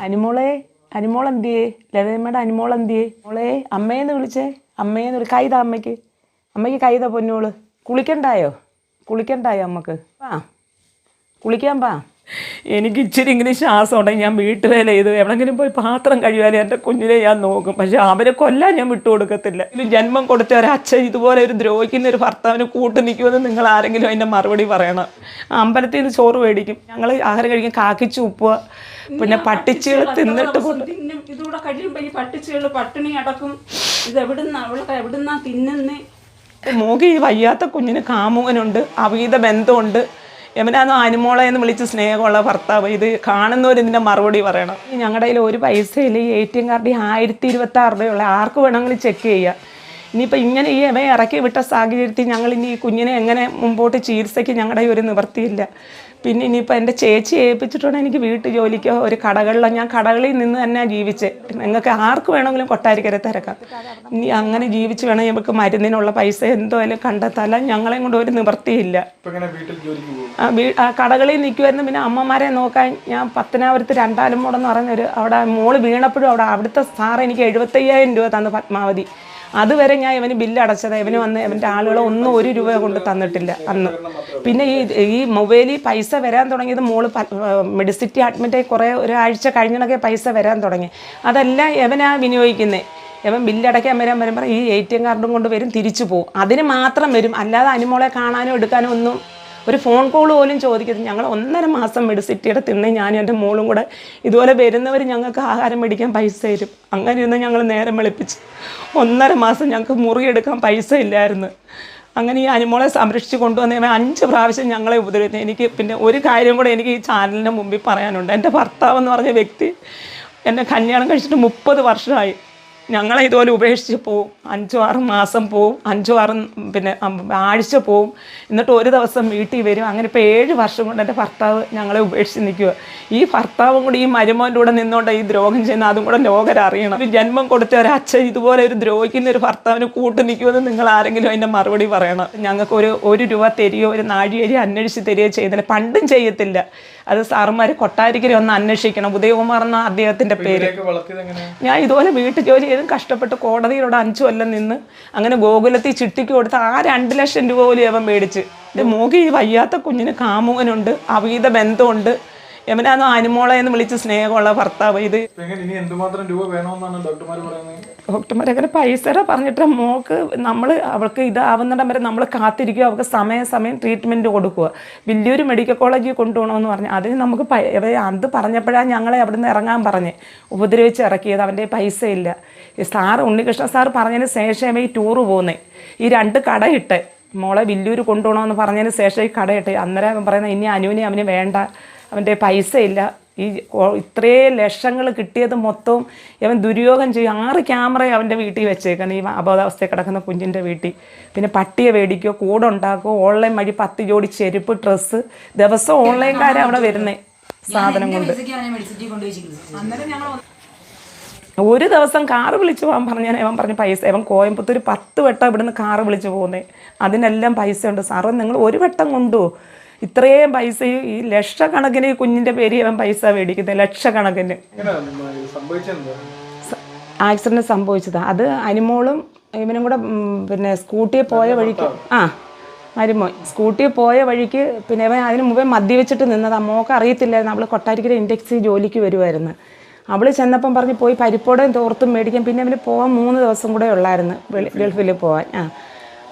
അനുമോളെ അനുമോൾ എന്തിയേ ലതമ്മയുടെ അനുമോൾ എന്തിയേ മോളെ അമ്മയെന്ന് വിളിച്ചേ? അമ്മയെന്ന് വിളി കൈത അമ്മയ്ക്ക്. അമ്മയ്ക്ക് കൈത പൊന്നോൾ. കുളിക്കണ്ടായോ? കുളിക്കണ്ടായോ അമ്മയ്ക്ക്? ആ കുളിക്കാൻ പാ എനിക്ക് ഇച്ചിരി ഇങ്ങനെ ശ്വാസം ഉണ്ടെങ്കിൽ ഞാൻ വീട്ടുവേല ചെയ്ത് എവിടെങ്കിലും പോയി പാത്രം കഴിയാലും എന്റെ കുഞ്ഞിനെ ഞാൻ നോക്കും. പക്ഷെ അവരെ കൊല്ലാൻ ഞാൻ വിട്ടുകൊടുക്കത്തില്ല ഇത് ജന്മം കൊടുത്ത ഒരു അച്ഛൻ ഇതുപോലെ ഒരു ദ്രോഹിക്കുന്ന ഒരു ഭർത്താവിന് കൂട്ട് നിൽക്കുമെന്ന് നിങ്ങൾ ആരെങ്കിലും അതിന്റെ മറുപടി പറയണം. അമ്പലത്തിൽ നിന്ന് ചോറ് മേടിക്കും. ഞങ്ങൾ ആഹാരം കഴിക്കാൻ കാക്കിച്ച് ഉപ്പുക പിന്നെ പട്ടിച്ചുകൾ തിന്നിട്ട് ഇതുകൂടെ കഴിയുമ്പോ ഈ പട്ടിച്ചുകൾ പട്ടിണി അടക്കും. ഇത് എവിടുന്ന? അവളൊക്കെ എവിടുന്നാ തിന്നുന്നേ? മോക്ക് ഈ വയ്യാത്ത കുഞ്ഞിന് കാമുകനുണ്ട്. അവീത ബന്ധമുണ്ട്. എവനാന്ന് ആനുമോളെ എന്ന് വിളിച്ച് സ്നേഹമുള്ള ഭർത്താവ് ഇത് കാണുന്നവർ ഇതിന്റെ മറുപടി പറയണം. ഞങ്ങളുടെ കയ്യിൽ ഒരു പൈസയിൽ എ ടി എം കാർഡിൽ ആയിരത്തി ഇരുപത്തി ആറ് രൂപയുള്ള ആർക്ക് വേണമെങ്കിലും ചെക്ക് ചെയ്യാം. ഇനിയിപ്പോൾ ഇങ്ങനെ ഈ ഇവയെ ഇറക്കി വിട്ട സാഹചര്യത്തിൽ ഞങ്ങൾ ഇനി ഈ കുഞ്ഞിനെ എങ്ങനെ മുമ്പോട്ട് ചികിത്സയ്ക്ക് ഞങ്ങളുടെ ഒരു നിവൃത്തിയില്ല. പിന്നെ ഇനിയിപ്പോൾ എന്റെ ചേച്ചി ഏൽപ്പിച്ചിട്ടുണ്ട് എനിക്ക് വീട്ടു ജോലിക്കോ ഒരു കടകളിലോ ഞാൻ കടകളിൽ നിന്ന് തന്നെ ജീവിച്ച്. നിങ്ങൾക്ക് ആർക്ക് വേണമെങ്കിലും കൊട്ടാരിക്കര തിരക്കാം. ഇനി അങ്ങനെ ജീവിച്ച് വേണമെങ്കിൽ നമുക്ക് മരുന്നിനുള്ള പൈസ എന്തോലും കണ്ടെത്താല്ല ഞങ്ങളെയും കൊണ്ട് ഒരു നിവൃത്തിയില്ല. കടകളിൽ നിൽക്കുമായിരുന്നു പിന്നെ അമ്മമാരെ നോക്കാൻ ഞാൻ പത്തനാപുരത്ത് രണ്ടാലും മൂടെന്ന് പറഞ്ഞൊരു അവിടെ മോൾ വീണപ്പോഴും അവിടെ അവിടുത്തെ സാറ് എനിക്ക് എഴുപത്തയ്യായിരം രൂപ തന്നു പത്മാവതി. അതുവരെ ഞാൻ ഇവന് ബില്ല് അടച്ചത്. ഇവന് വന്ന് ഇവന്റെ ആളുകൾ ഒന്നും ഒരു രൂപ കൊണ്ട് തന്നിട്ടില്ല അന്ന്. പിന്നെ ഈ ഈ മൊബൈലിൽ പൈസ വരാൻ തുടങ്ങിയത് മോൾ മെഡിസിറ്റി അഡ്മിറ്റായി കുറേ ഒരാഴ്ച കഴിഞ്ഞിടക്കെ പൈസ വരാൻ തുടങ്ങി. അതെല്ലാം ഇവനാ വിനിയോഗിക്കുന്നത് ഇവൻ ബില്ലടയ്ക്കാൻ വരാൻ വരുമ്പോൾ ഈ എ ടി എം കാർഡും കൊണ്ട് വരും തിരിച്ചു പോകും അതിന് മാത്രം വരും. അല്ലാതെ അനുമോളെ കാണാനോ എടുക്കാനോ ഒന്നും ഒരു ഫോൺ കോൾ പോലും ചോദിക്കരുത്. ഞങ്ങൾ ഒന്നര മാസം മെഡിസിറ്റിയുടെ തിന്ന് ഞാനും എന്റെ മോളും കൂടെ ഇതുപോലെ വരുന്നവർ ഞങ്ങൾക്ക് ആഹാരം മേടിക്കാൻ പൈസ തരും. അങ്ങനെ ഇരുന്ന് ഞങ്ങൾ നേരം വെളുപ്പിച്ച് ഒന്നര മാസം ഞങ്ങൾക്ക് മുറിയെടുക്കാൻ പൈസ ഇല്ലായിരുന്നു. അങ്ങനെ ഈ അനുമോളെ സംരക്ഷിച്ച് കൊണ്ടുവന്ന അഞ്ച് പ്രാവശ്യം ഞങ്ങളെ ഉപദ്രവിച്ചു എനിക്ക് പിന്നെ ഒരു കാര്യം കൂടെ എനിക്ക് ഈ ചാനലിന്റെ മുമ്പിൽ പറയാനുണ്ട്. എന്റെ ഭർത്താവ് എന്ന് പറഞ്ഞ വ്യക്തി എന്നെ കല്യാണം കഴിച്ചിട്ട് മുപ്പത് വർഷമായി. ഞങ്ങളെ ഇതുപോലെ ഉപേക്ഷിച്ച് പോവും. അഞ്ചോ ആറ് മാസം പോവും. അഞ്ചോ ആറ് പിന്നെ ആഴ്ച പോവും. എന്നിട്ട് ഒരു ദിവസം വീട്ടിൽ വരും. അങ്ങനെ ഇപ്പോൾ ഏഴ് വർഷം കൊണ്ട് എന്റെ ഭർത്താവ് ഞങ്ങളെ ഉപേക്ഷിച്ച് നിൽക്കുക ഈ ഭർത്താവും കൂടി ഈ മരുമോന്റെ കൂടെ നിന്നുകൊണ്ട് ഈ ദ്രോഹം ചെയ്യുന്ന അതും കൂടെ ലോകരറിയണം. ഒരു ജന്മം കൊടുത്ത ഒരു അച്ഛൻ ഇതുപോലെ ഒരു ദ്രോഹിക്കുന്ന ഒരു ഭർത്താവിന് കൂട്ട് നിൽക്കുമെന്ന് നിങ്ങൾ ആരെങ്കിലും അതിന്റെ മറുപടി പറയണം. ഞങ്ങൾക്ക് ഒരു ഒരു രൂപ തരികയോ ഒരു നാഴിയരി അന്വേഷിച്ച് തരികയോ ചെയ്യുന്നില്ല പണ്ടും ചെയ്യത്തില്ല. അത് സാറുമാർ കൊട്ടാരിക്കരി ഒന്ന് അന്വേഷിക്കണം. ഉദയകുമാർ എന്ന അദ്ദേഹത്തിന്റെ പേര്. ഞാൻ ഇതുപോലെ വീട്ടു ജോലി ചെയ്തും കഷ്ടപ്പെട്ട് കോടതിയിലൂടെ അഞ്ചു കൊല്ലം നിന്ന് അങ്ങനെ ഗോകുലത്തിൽ ചിട്ടിക്ക് കൊടുത്ത് ആ രണ്ട് ലക്ഷം രൂപ പോലും അവൻ മേടിച്ച്. എന്റെ മോക്ക് ഈ വയ്യാത്ത കുഞ്ഞിന് കാമുകനുണ്ട് അവീത ബന്ധമുണ്ട്. എവനാന്ന് ആനുമോളെ എന്ന് വിളിച്ച് സ്നേഹമുള്ള ഭർത്താവ് ഇത്. ഡോക്ടർമാർ പറയുന്നത്? പൈസ പറഞ്ഞിട്ട് മോക്ക് നമ്മൾ അവൾക്ക് ഇതാവുന്നിടം വരെ നമ്മൾ കാത്തിരിക്കുക അവൾക്ക് സമയം സമയം ട്രീറ്റ്മെന്റ് കൊടുക്കുക. വലിയൊരു മെഡിക്കൽ കോളേജിൽ കൊണ്ടുപോകണമെന്ന് പറഞ്ഞു. അതിന് നമുക്ക് അത് പറഞ്ഞപ്പോഴാണ് ഞങ്ങളെ അവിടെ നിന്ന് ഇറങ്ങാൻ പറഞ്ഞ്. ഉപദ്രവിച്ച് ഇറക്കിയത്. അവന്റെ പൈസ ഇല്ല ഈ സാറ് ഉണ്ണികൃഷ്ണ സാർ പറഞ്ഞതിന് ശേഷമേ ഈ ടൂറ് പോകുന്നേ ഈ രണ്ട് കടയിട്ട് മോളെ വില്ലൂർ കൊണ്ടുപോകണമെന്ന് പറഞ്ഞതിന് ശേഷം ഈ കടയിട്ട് അന്നേരം പറയുന്നത് ഇനി അനുവിനെ അവന് വേണ്ട. അവന്റെ പൈസയില്ല. ഈ ഇത്രയും ലക്ഷങ്ങൾ കിട്ടിയത് മൊത്തവും ഇവൻ ദുര്യോഗം ചെയ്യും. ആറ് ക്യാമറ അവന്റെ വീട്ടിൽ വെച്ചേക്കണം ഈ അബോധാവസ്ഥയിൽ കിടക്കുന്ന കുഞ്ഞിന്റെ വീട്ടിൽ. പിന്നെ പട്ടിയെ മേടിക്കുക കൂടെ ഉണ്ടാക്കുകയോ ഓൺലൈൻ വഴി പത്ത് ജോഡി ചെരുപ്പ് ഡ്രസ്സ്. ദിവസം ഓൺലൈൻകാരെ അവിടെ വരുന്നേ സാധനം കൊണ്ട്. ഒരു ദിവസം കാറ് വിളിച്ച് പോകാൻ ഞാൻ ഇവൻ പറഞ്ഞു പൈസ ഇവൻ കോയമ്പത്തൂർ പത്ത് വട്ടം ഇവിടുന്ന് കാറ് വിളിച്ചു പോകുന്നേ. അതിനെല്ലാം പൈസ ഉണ്ട് സാറ് നിങ്ങൾ ഒരു വട്ടം കൊണ്ടുപോ. ഇത്രയും പൈസ ഈ- ലക്ഷക്കണക്കിന് ഈ കുഞ്ഞിന്റെ പേര് അവൻ പൈസ മേടിക്കുന്നത് ലക്ഷക്കണക്കിന്. ആക്സിഡന്റ് ആക്സിഡന്റ് സംഭവിച്ചത്. അത് അനിമോളും ഇവനും കൂടെ പിന്നെ സ്കൂട്ടിയിൽ പോയ വഴിക്ക് ആ മരുമോൻ. സ്കൂട്ടിയിൽ പോയ വഴിക്ക് പിന്നെ ഇവൻ അതിന് മുമ്പേ മദ്യവെച്ചിട്ട് നിന്നത്. അമ്മോക്ക് അറിയത്തില്ലായിരുന്നു. അവൾ കൊട്ടാരിക്കര ഇൻഡെക്സിൽ ജോലിക്ക് വരുമായിരുന്നു അവൾ ചെന്നപ്പം പറഞ്ഞ് പോയി പരിപ്പോടയും തോർത്തും മേടിക്കാൻ പിന്നെ അവന് പോകാൻ മൂന്ന് ദിവസം കൂടെ ഉള്ളായിരുന്നു. ഗൾഫിൽ പോകാൻ ആ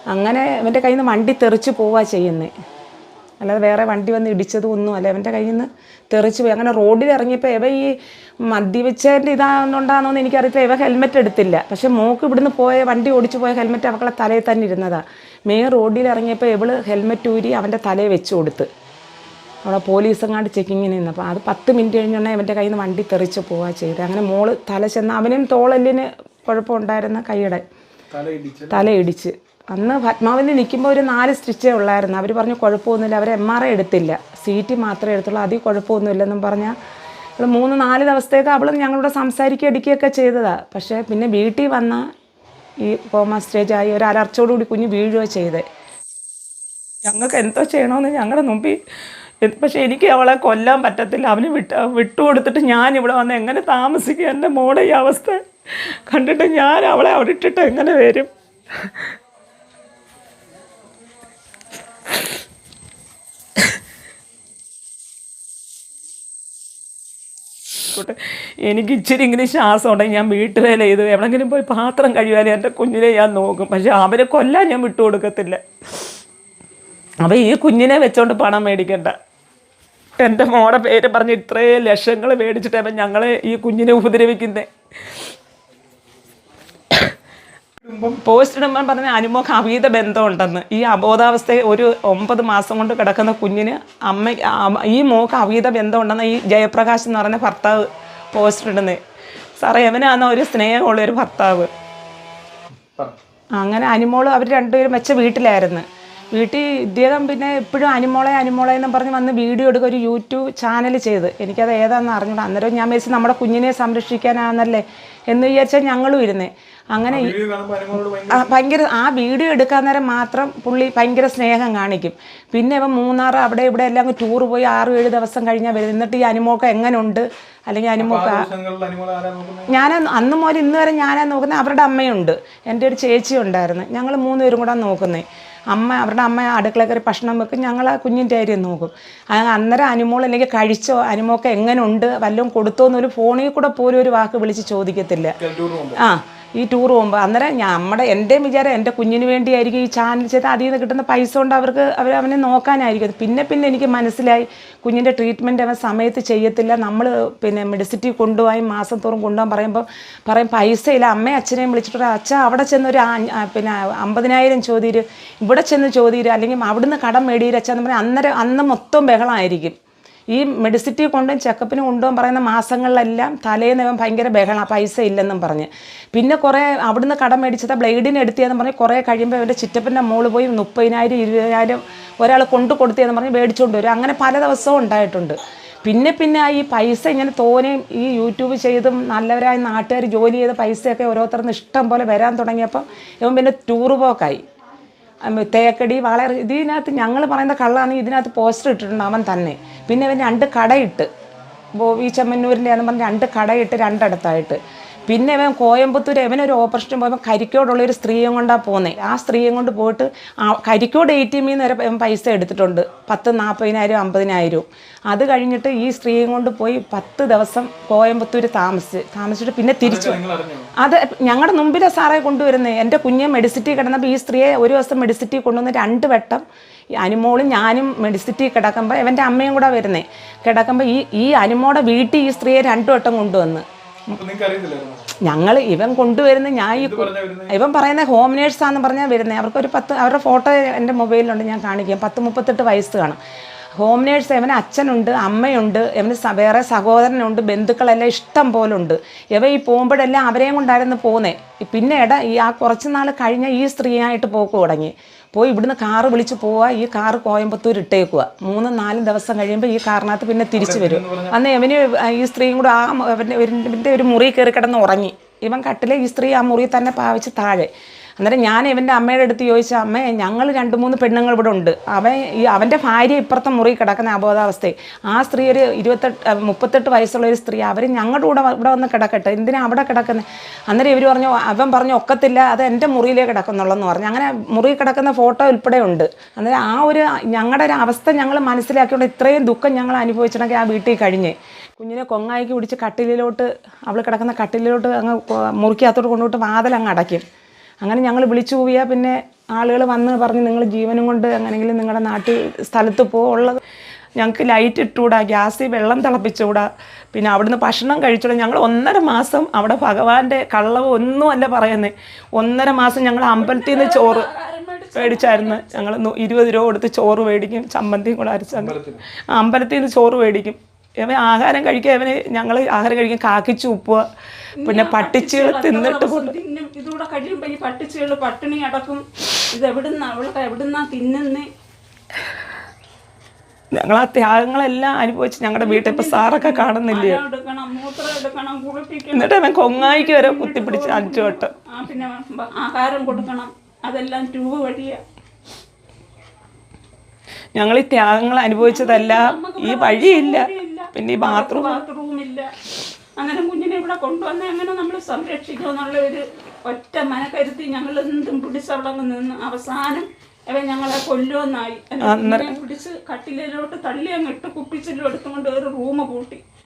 അങ്ങനെ അവന്റെ കയ്യിൽ നിന്ന് വണ്ടി തെറിച്ച് പോവുക ചെയ്യുന്നത് അല്ലാതെ വേറെ വണ്ടി വന്ന് ഇടിച്ചതും ഒന്നും അല്ല. അവന്റെ കയ്യിൽ നിന്ന് തെറിച്ച് പോയി. അങ്ങനെ റോഡിൽ ഇറങ്ങിയപ്പോൾ ഇവ ഈ മദ്യവെച്ചതിന്റെ എന്ന് എനിക്കറിയത്തില്ല. ഇവ ഹെൽമെറ്റ് എടുത്തില്ല. പക്ഷെ മോക്ക് ഇവിടുന്ന് പോയ വണ്ടി ഓടിച്ചു പോയ ഹെൽമെറ്റ് അവളെ തലയിൽ തന്നെ ഇരുന്നതാണ് മെയിൻ റോഡിൽ ഇറങ്ങിയപ്പോൾ ഇവൾ ഹെൽമെറ്റ് ഊരി അവന്റെ തലയിൽ വെച്ച് കൊടുത്ത്. അവിടെ പോലീസ് ചെക്കിങ്ങിന് നിന്നപ്പോൾ അത് പത്ത് മിനിറ്റ് കഴിഞ്ഞാൽ അവന്റെ കയ്യിൽ നിന്ന് വണ്ടി തെറിച്ച് പോവാ ചെയ്ത്. അങ്ങനെ മോൾ തല ചെന്ന് അവനും തോളെല്ലിന് കുഴപ്പമുണ്ടായിരുന്ന കൈയുടെ തല ഇടിച്ച്. തല ഇടിച്ച്. അന്ന് പത്മാവിന് നിൽക്കുമ്പോൾ ഒരു നാല് സ്റ്റിച്ചേ ഉള്ളായിരുന്നു. അവർ പറഞ്ഞു കുഴപ്പമൊന്നുമില്ല. അവർ എം ആർ ഐ എടുത്തില്ല. സീറ്റ് മാത്രമേ എടുത്തുള്ളൂ. അതിൽ കുഴപ്പമൊന്നുമില്ലെന്നും പറഞ്ഞാൽ മൂന്ന് നാല് ദിവസത്തേക്ക് അവൾ ഞങ്ങളോട് സംസാരിക്കുക ഇടിക്കുകയൊക്കെ ചെയ്തതാണ് പക്ഷേ പിന്നെ വീട്ടിൽ വന്ന ഈ കോമ സ്റ്റേജ് ആയി ഒരു അലർച്ചയോടുകൂടി കുഞ്ഞ് വീഴുകയോ ചെയ്തത് ഞങ്ങൾക്ക് എന്തോ ചെയ്യണമെന്ന് ഞങ്ങളുടെ മുമ്പിൽ പക്ഷെ എനിക്ക് അവളെ കൊല്ലാൻ പറ്റത്തില്ല. അവന് വിട്ട് വിട്ടുകൊടുത്തിട്ട് ഞാൻ ഇവിടെ വന്ന് എങ്ങനെ താമസിക്കുക എന്റെ മോടെ ഈ അവസ്ഥ കണ്ടിട്ട് ഞാൻ അവളെ അവിടെ ഇട്ടിട്ട് എങ്ങനെ വരും? ആയിക്കോട്ടെ. എനിക്ക് ഇച്ചിരി ഇങ്ങനെ ശ്വാസം ഉണ്ടെങ്കിൽ ഞാൻ വീട്ടുവേല ചെയ്ത് എവിടെങ്കിലും പോയി പാത്രം കഴിയുവാനും എന്റെ കുഞ്ഞിനെ ഞാൻ നോക്കും. പക്ഷെ അവരെ കൊല്ലാൻ ഞാൻ വിട്ടുകൊടുക്കത്തില്ല അപ്പം ഈ കുഞ്ഞിനെ വെച്ചോണ്ട് പണം മേടിക്കണ്ട. എന്റെ മോടെ പേര് പറഞ്ഞ് ഇത്രയും ലക്ഷങ്ങൾ മേടിച്ചിട്ടാണ് ഞങ്ങളെ ഈ കുഞ്ഞിനെ ഉപദ്രവിക്കുന്നേ. പോസ്റ്റ് ഇടുമ്പോൾ പറഞ്ഞ അനുമോക്ക് അവീത ബന്ധമുണ്ടെന്ന്. ഈ അബോധാവസ്ഥ ഒരു ഒമ്പത് മാസം കൊണ്ട് കിടക്കുന്ന കുഞ്ഞിന് അമ്മ ഈ മോക്ക് അവീത ബന്ധമുണ്ടെന്ന് ഈ ജയപ്രകാശ് എന്ന് പറഞ്ഞ ഭർത്താവ് പോസ്റ്റ് ഇടുന്നത് സാറേ എവനാണ് ഒരു സ്നേഹമുള്ള ഒരു ഭർത്താവ്? അങ്ങനെ അനുമോൾ അവർ രണ്ടുപേരും വെച്ച വീട്ടിലായിരുന്നു. വീട്ടിൽ ഇദ്ദേഹം പിന്നെ എപ്പോഴും അനുമോളെ അനുമോളെ എന്ന് പറഞ്ഞ് വന്ന് വീഡിയോ എടുക്കുക ഒരു യൂട്യൂബ് ചാനൽ ചെയ്ത്. എനിക്കത് ഏതാണെന്ന് അറിഞ്ഞൂടാ. അന്നേരം ഞാൻ വിചാരിച്ചു നമ്മുടെ കുഞ്ഞിനെ സംരക്ഷിക്കാനാണെന്നല്ലേ എന്ന് വിചാരിച്ചാൽ ഞങ്ങളും ഇരുന്നേ. അങ്ങനെ ഭയങ്കര ആ, വീഡിയോ എടുക്കാൻ നേരം മാത്രം പുള്ളി ഭയങ്കര സ്നേഹം കാണിക്കും. പിന്നെ ഇപ്പം മൂന്നാർ അവിടെ ഇവിടെ എല്ലാം ടൂർ പോയി ആറ് ഏഴ് ദിവസം കഴിഞ്ഞാൽ വരും എന്നിട്ട് ഈ അനുമോക്ക എങ്ങനെയുണ്ട് അല്ലെങ്കിൽ അനുമോക്ക ഞാൻ അന്ന് മുതൽ ഇന്ന് വരെ ഞാനാ നോക്കുന്നത് അവരുടെ അമ്മയുണ്ട്. എന്റെ ഒരു ചേച്ചി ഉണ്ടായിരുന്നു. ഞങ്ങൾ മൂന്ന് പേരും കൂടെ നോക്കുന്നത് അമ്മ അവരുടെ അമ്മ അടുക്കള കയറി ഭക്ഷണം വെക്കും. ഞങ്ങൾ ആ കുഞ്ഞിന്റെ കാര്യം നോക്കും. അന്നേരം അനുമോൾ അല്ലെങ്കിൽ കഴിച്ചോ അനുമോക്ക എങ്ങനെ ഉണ്ട് വല്ലതും കൊടുത്തോ എന്നൊരു ഫോണിൽ കൂടെ പോലും ഒരു വാക്ക് വിളിച്ച് ചോദിക്കത്തില്ല. ആ ഈ ടൂർ പോകുമ്പോൾ അന്നേരം നമ്മുടെ എന്റെ വിചാരം എന്റെ കുഞ്ഞിന് വേണ്ടിയായിരിക്കും ഈ ചാനൽ ചെയ്ത് അതിൽ നിന്ന് കിട്ടുന്ന പൈസ കൊണ്ട് അവർക്ക് അവർ അവനെ നോക്കാനായിരിക്കും. പിന്നെ പിന്നെ എനിക്ക് മനസ്സിലായി. കുഞ്ഞിന്റെ ട്രീറ്റ്മെന്റ് അവൻ സമയത്ത് ചെയ്യത്തില്ല. നമ്മൾ പിന്നെ മെഡിസിറ്റി കൊണ്ടുപോയി മാസം തോറും കൊണ്ടുപോകാൻ പറയുമ്പോൾ പറയും പൈസ ഇല്ല അമ്മയും അച്ഛനെയും വിളിച്ചിട്ട് അച്ഛൻ അവിടെ ചെന്നൊരു പിന്നെ അമ്പതിനായിരം ചോദ്യം ഇവിടെ ചെന്ന് ചോദ്യം അല്ലെങ്കിൽ അവിടുന്ന് കടം മേടിയിൽ അച്ഛന്ന് പറഞ്ഞാൽ അന്നേരം അന്ന് മൊത്തം ബഹളമായിരിക്കും ഈ മെഡിസിറ്റി കൊണ്ടും ചെക്കപ്പിന് കൊണ്ടുപോകാൻ പറയുന്ന മാസങ്ങളിലെല്ലാം തലേന്ന് ഇവൻ ഭയങ്കര ബഹള പൈസ ഇല്ലെന്നും പറഞ്ഞ്. പിന്നെ കുറേ അവിടുന്ന് കടം മേടിച്ചത് ബ്ലേഡിന് എടുത്തിയെന്ന് പറഞ്ഞ് കുറേ കഴിയുമ്പോൾ ഇവന്റെ ചിറ്റപ്പന്റെ മോൾ പോയി മുപ്പതിനായിരം ഇരുപതിനായിരം ഒരാൾ കൊണ്ടു കൊടുത്തിയെന്ന് പറഞ്ഞ് മേടിച്ചുകൊണ്ട് വരും. അങ്ങനെ പല ദിവസവും ഉണ്ടായിട്ടുണ്ട്. പിന്നെ പിന്നെ ആ ഈ പൈസ ഇങ്ങനെ തോനെയും ഈ യൂട്യൂബ് ചെയ്തും നല്ലവരായ നാട്ടുകാർ ജോലി ചെയ്ത് പൈസയൊക്കെ ഓരോരുത്തർന്ന് ഇഷ്ടം പോലെ വരാൻ തുടങ്ങിയപ്പം ഇവൻ പിന്നെ ടൂറ് പോക്കായി. തേക്കടി വളരെ ഇതിനകത്ത് ഞങ്ങൾ പറയുന്ന കള്ളാണ് ഇതിനകത്ത് പോസ്റ്റർ ഇട്ടിട്ടുണ്ട് അവൻ തന്നെ. പിന്നെ അവൻ രണ്ട് കടയിട്ട് ബോവി ചെമ്മന്നൂരിന്റെ ആണെന്ന് പറഞ്ഞ് രണ്ട് കടയിട്ട് രണ്ടിടത്തായിട്ട്. പിന്നെ ഇവൻ കോയമ്പത്തൂർ ഇവനൊരു ഓപ്പറേഷൻ പോയപ്പോൾ കരിക്കോടുള്ള ഒരു സ്ത്രീയും കൊണ്ടാണ് പോകുന്നത് ആ സ്ത്രീയും കൊണ്ട് പോയിട്ട് കരിക്കോട് എ ടി എമ്മിൽ നിന്ന് വരെ പൈസ എടുത്തിട്ടുണ്ട്. പത്ത് നാൽപ്പതിനായിരം അമ്പതിനായിരവും. അത് കഴിഞ്ഞിട്ട് ഈ സ്ത്രീയും കൊണ്ട് പോയി പത്ത് ദിവസം കോയമ്പത്തൂർ താമസിച്ച് താമസിച്ചിട്ട് പിന്നെ തിരിച്ചു. അത് ഞങ്ങളുടെ മുമ്പിലെ സാറേ കൊണ്ടുവരുന്നത് എന്റെ കുഞ്ഞ് മെഡിസിറ്റി കിടന്നപ്പോൾ ഈ സ്ത്രീയെ ഒരു ദിവസം മെഡിസിറ്റി കൊണ്ടുവന്ന് രണ്ട് വട്ടം അനുമോളും ഞാനും മെഡിസിറ്റി കിടക്കുമ്പോൾ ഇവന്റെ അമ്മയും കൂടെ വരുന്നത് കിടക്കുമ്പോൾ ഈ ഈ അനുമോടെ വീട്ടിൽ ഈ സ്ത്രീയെ രണ്ടു വട്ടം കൊണ്ടുവന്ന്. ഞങ്ങൾ ഇവൻ കൊണ്ടുവരുന്ന ഞാൻ ഈ ഇവൻ പറയുന്ന ഹോം നേഴ്സാന്ന് പറഞ്ഞാൽ വരുന്നത് അവർക്കൊരു പത്ത് അവരുടെ ഫോട്ടോ എന്റെ മൊബൈലിലുണ്ട് ഞാൻ കാണിക്കാം. പത്ത് മുപ്പത്തെട്ട് വയസ്സ് കാണും. ഹോം നേഴ്സ് ഇവന് അച്ഛനുണ്ട് അമ്മയുണ്ട് ഇവന് സ- വേറെ സഹോദരനുണ്ട് ബന്ധുക്കളെല്ലാം ഇഷ്ടം പോലെ ഉണ്ട് ഇവ ഈ പോകുമ്പോഴെല്ലാം അവരെയും കൊണ്ടായിരുന്നു പോകുന്നേ പിന്നെ ഇട ഈ ആ കുറച്ച് നാൾ കഴിഞ്ഞ ഈ സ്ത്രീയായിട്ട് പോക്ക് തുടങ്ങി. പോയി ഇവിടുന്ന് കാറ് വിളിച്ച് പോവുക ഈ കാറ് കോയമ്പത്തൂർ ഇട്ടേക്കുക മൂന്ന് നാല് ദിവസം കഴിയുമ്പോൾ ഈ കാറിനകത്ത് പിന്നെ തിരിച്ചു വരും. അന്ന് ഇവന് ഈ സ്ത്രീയും കൂടെ ആ ഇവന്റെ ഒരു മുറി കയറി കിടന്ന് ഉറങ്ങി. ഇവൻ കട്ടിലെ ഈ സ്ത്രീ ആ മുറി തന്നെ പാവിച്ച് താഴെ. അന്നേരം ഞാൻ ഇവന്റെ അമ്മയുടെ അടുത്ത് ചോദിച്ച അമ്മേ ഞങ്ങൾ രണ്ട് മൂന്ന് പെണ്ണുങ്ങൾ ഇവിടെ ഉണ്ട്. അവൻ ഈ അവന്റെ ഭാര്യ ഇപ്പുറത്തെ മുറി കിടക്കുന്ന അബോധാവസ്ഥയെ ആ സ്ത്രീ ഒരു ഇരുപത്തെട്ട് മുപ്പത്തെട്ട് വയസ്സുള്ള ഒരു സ്ത്രീ. അവർ ഞങ്ങളുടെ കൂടെ ഇവിടെ വന്ന് കിടക്കട്ടെ. എന്തിനാ അവിടെ കിടക്കുന്നത് അന്നേരം ഇവർ പറഞ്ഞു അവൻ പറഞ്ഞു ഒക്കത്തില്ല. അത് എന്റെ മുറിയിലേ കിടക്കുന്നുള്ളെന്ന് പറഞ്ഞു. അങ്ങനെ മുറി കിടക്കുന്ന ഫോട്ടോ ഉൾപ്പെടെ ഉണ്ട്. അന്നേരം ആ ഒരു ഞങ്ങളുടെ ഒരു അവസ്ഥ ഞങ്ങൾ മനസ്സിലാക്കിയോണ്ട് ഇത്രയും ദുഃഖം ഞങ്ങൾ അനുഭവിച്ചിട്ടുണ്ടെങ്കിൽ ആ വീട്ടിൽ കഴിഞ്ഞ്. കുഞ്ഞിനെ കൊങ്ങായിക്ക് പിടിച്ച് കട്ടിലിലോട്ട് അവൾ കിടക്കുന്ന കട്ടിലിലോട്ട് അങ്ങ് മുറുക്കി മുറിക്കകത്തോട്ട് കൊണ്ടുപോയിട്ട് വാതിൽ അങ്ങ് അടയ്ക്കും. അങ്ങനെ ഞങ്ങൾ വിളിച്ചു പോയാൽ പിന്നെ ആളുകൾ വന്ന് പറഞ്ഞ് നിങ്ങൾ ജീവനും കൊണ്ട് അങ്ങനെങ്കിലും നിങ്ങളുടെ നാട്ടിൽ സ്ഥലത്ത് പോകുള്ളത് ഞങ്ങൾക്ക് ലൈറ്റ് ഇട്ടുകൂടാ ഗ്യാസിൽ വെള്ളം തിളപ്പിച്ചുകൂടാ പിന്നെ അവിടുന്ന് ഭക്ഷണം കഴിച്ചുകൂടാ ഞങ്ങൾ ഒന്നര മാസം അവിടെ ഭഗവാന്റെ കള്ളവ് ഒന്നുമല്ല പറയുന്നത് ഒന്നര മാസം ഞങ്ങൾ അമ്പലത്തിൽ നിന്ന് ചോറ് മേടിച്ചായിരുന്നു. ഞങ്ങൾ ഇരുപത് രൂപ കൊടുത്ത് ചോറ് മേടിക്കും. ചമ്മന്തിയും കൂടെ അരച്ചാൽ അമ്പലത്തിൽ നിന്ന് ചോറ് മേടിക്കും. ഇവൻ ആഹാരം കഴിക്കാൻ ഇവന് ഞങ്ങൾ ആഹാരം കഴിക്കാൻ കാക്കിച്ചു ഉപ്പുക പിന്നെ പട്ടിച്ചുകൾ തിന്നിട്ട് കൊണ്ട് ഇതുകൂടെ കഴിയുമ്പോ ഈ പട്ടിച്ചുകൾ പട്ടിണി അടക്കും. ഇത് എവിടുന്ന അവളൊക്കെ എവിടുന്നാ തിന്നുന്നേ? ഞങ്ങൾ ആ ത്യാഗങ്ങളെല്ലാം അനുഭവിച്ച് ഞങ്ങളുടെ വീട്ടിൽ ഇപ്പൊ സാറൊക്കെ കാണുന്നില്ലേ? മരം എടുക്കണം മൂത്രം എടുക്കണം കുളിപ്പിക്കണം. എന്നിട്ട് അവൻ കൊങ്ങായിക്ക് വരെ കുത്തിപ്പിടിച്ച് അഞ്ചു വട്ടം. ആ പിന്നെ ആഹാരം കൊടുക്കണം. അതെല്ലാം ട്യൂബ് വഴിയാ. ഞങ്ങൾ ഈ ത്യാഗങ്ങൾ അനുഭവിച്ചതല്ല ഈ വഴിയില്ല. പിന്നെ ഈ ബാത്റൂം ബാത്റൂമില്ല. അങ്ങനെ കുഞ്ഞിനെ ഇവിടെ കൊണ്ടുവന്ന് എങ്ങനെ നമ്മൾ സംരക്ഷിക്കുക എന്നുള്ള ഒരു ഒറ്റ മന കരുതി ഞങ്ങൾ എന്തും പിടിച്ചവളങ്ങ് നിന്ന് അവസാനം അവ ഞങ്ങളെ കൊല്ലുമെന്നായി പിടിച്ച് കട്ടിലിലോട്ട് തള്ളി അങ്ങ് ഇട്ട് കുപ്പിച്ചിലും എടുത്തുകൊണ്ട് ഒരു റൂമ് കൂട്ടി